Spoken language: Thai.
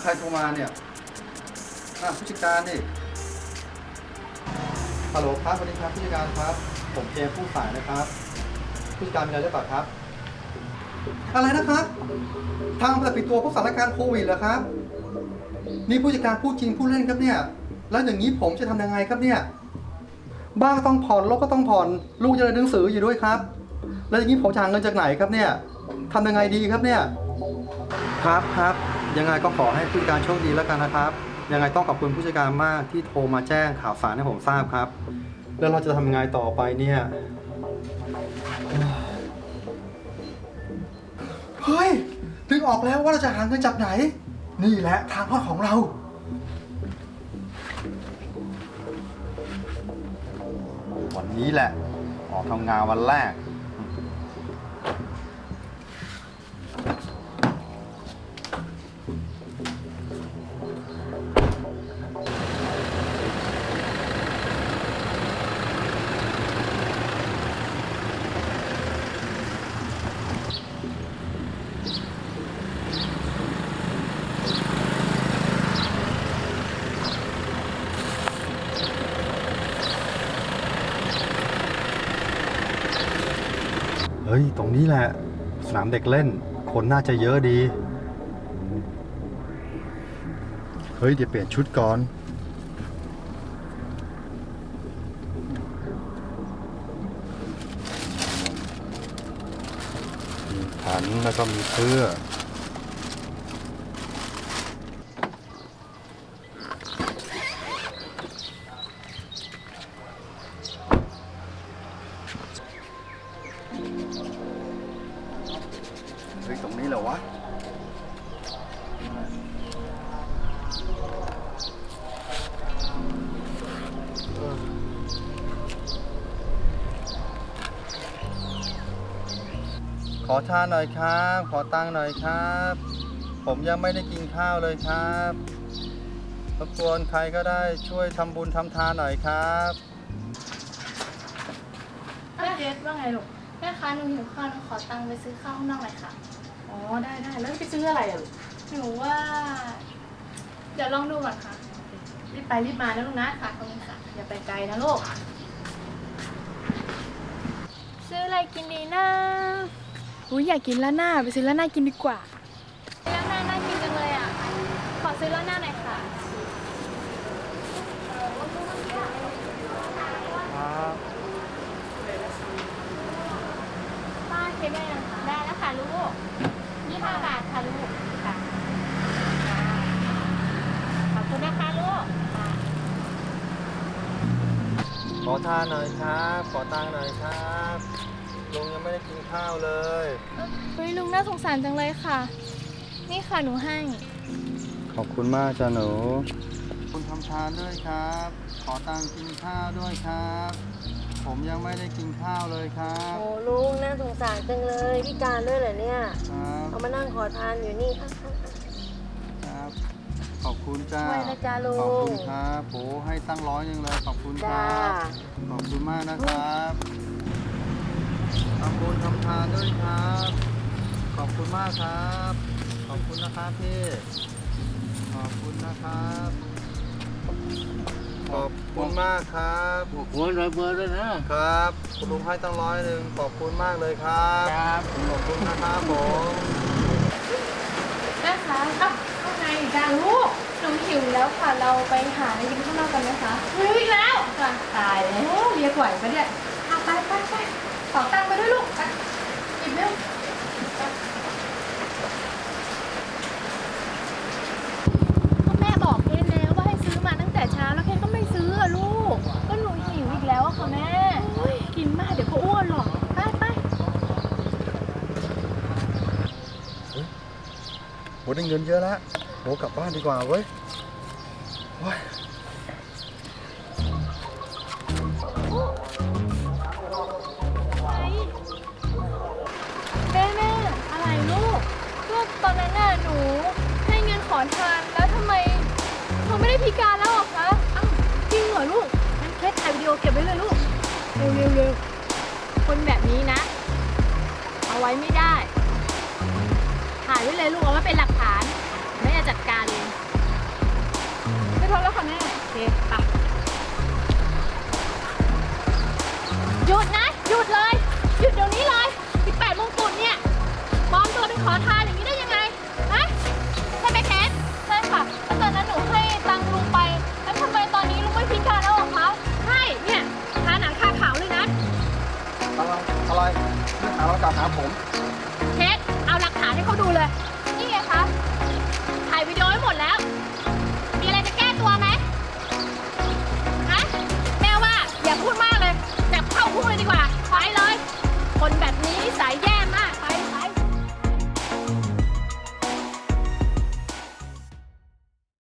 ใครโทรมาเนี่ยอะผู้จัดการนี่ฮัลโหลครับสวัสดีครับผู้จัดการครับ ผมเจมส์ผู้สายนะครับผู้จัดการมีอะไรหรือเปล่าครับ อะไรนะครับ ทางอำเภอปิดตัวเพราะสถานการณ์โควิดเหรอครับ นี่ผู้จัดการพูดจริงพูดเล่นครับเนี่ย แล้วอย่างนี้ผมจะทำยังไงครับเนี่ย บ้านก็ต้องผ่อนรถก็ต้องผ่อน ลูกจะเรียนหนังสืออยู่ด้วยครับ แล้วอย่างนี้ผมจะหาเงินจากไหนครับเนี่ยทำยังไงดีครับเนี่ย ครับครับ ยังไงก็ขอให้ผู้จัดการโชคดีแล้วกันนะครับ ยังไงต้องขอบคุณผู้จัดการมากที่โทรมาแจ้งข่าวสารให้ผมทราบครับ แล้วเราจะทำยังไงต่อไปเนี่ยเฮ้ยนึกออกแล้วว่าเราจะหาเงินจากไหน นี่แหละทางรอดของเรา วันนี้แหละ ออกทำงานวันแรก ฮ้ย ตรงนี้แหละ สนามเด็กเล่น คนน่าจะเยอะดี เฮ้ย เดี๋ยวเปลี่ยนชุดก่อน มีขันแล้วก็มีเสื้อ ขอทานหน่อยครับ ขอตังค์หน่อยครับ ผมยังไม่ได้กินข้าวเลยครับรบกวนใครก็ได้ช่วยทำบุญทำทานหน่อยครับแม่เจสว่าไงลูก แม่คะหนูหิวข้าวหนูขอตังค์ไปซื้อข้าวข้างนอกหน่อยค่ะ อ๋อ ได้ได้แล้วไปซื้ออะไรอะลูกหนูว่า เดี๋ยวลองดูก่อนค่ะ รีบไปรีบมานะลูกนะค่ะขอบคุณค่ะ อย่าไปไกลนะลูก ซื้ออะไรกินดีนะ อุ้ยอยากกินล้าหน้าไปซื้อล้าหน้ากินดีกว่าล้าหน้าน่ากินจังเลยอะ ขอซื้อล้าหน้าหน่อยค่ะป้าเค้กได้ยังคะได้แล้วค่ะลูกยี่ห้าบาทค่ะลูกค่ะขอบคุณนะคะลูก ขอทานหน่อยครับ ขอตังค์หน่อยครับ ลุงยังไม่ได้กินข้าวเลย เฮ้ยลุงน่าสงสารจังเลยค่ะ นี่ค่ะหนูให้ ขอบคุณมากจ้าหนู คุณทำทานด้วยครับ ขอตังค์กินข้าวด้วยครับ ผมยังไม่ได้กินข้าวเลยครับโอ้ลุงน่าสงสารจังเลยพิการด้วยเหรอเนี่ย ครับเอามานั่งขอทานอยู่นี่อะอะอะ ครับ ขอบคุณจ้าไว้นะจ๊ะลุง ขอบคุณครับโหให้ตั้งร้อยหนึงเลยขอบคุณคจ้ารับขอบคุณมากนะครับ ทำบุญทำทานด้วยครับ ขอบคุณมากครับ ขอบคุณนะครับพี่ ขอบคุณนะครับ ขอบคุณมากครับหัวร้อยเบอร์ด้วยนะ ครับคุณลุงให้ตั้งร้อยหนึ่งขอบคุณมากเลยครับ ครับ ขอบคุณนะครับผมแม่คะอ้าวว่าไงจ้าลูก หนูหิวแล้วค่ะ เราไปหาอะไรกินข้างนอกกันไหมคะหิวอีกแล้ว ตายแล้วเรียกไหวปะเนี่ยเอาไปไปไปขอตังค์ไปด้วยลูกไปหยิบเร็วก็แม่บอกเคนแล้วว่าให้ซื้อมาตั้งแต่เช้าแล้วเคนก็ไม่ซื้ออะลูก ก็หนูหิวอีกแล้วอะค่ะแม่กินมากเดี๋ยวก็อ้วนหรอก ไปไป โหได้เงินเยอะแล้วโหกลับบ้านดีกว่าเว้ยโอ้ยแม่แม่อะไรลูกก็ตอนนั้นน่ะหนูให้เงินขอทานแล้วทำไมเขาไม่ได้พิการแล้วเหรอคะอ้าวจริงเหรอลูกงั้นเคสถ่ายวิดีโอเก็บไว้เลยลูก เร็วเร็วเร็วคนแบบนี้นะ เอาไว้ไม่ได้ ถ่ายไว้เลยลูกเอาไว้เป็นหลัก คไปหยุดนะ หยุดเลย หยุดเดี๋ยวนี้เลยตีแปดมงกุฎเนี่ยปลอมตัวเป็นขอทานอย่างนี้ได้ยังไงฮะใช่ไหมเพชใช่ค่ะแล้วตอนนั้นหนูให้ตังค์ลุงไป แล้วทำไมตอนนี้ลุงไม่พิการแล้วเหรคะใช่เนี่ยหาหนังคาขาวเลยนะ อะไรอะไรหาเรากล่าวหาผม เพชเอาหลักฐานให้เขาดูเลย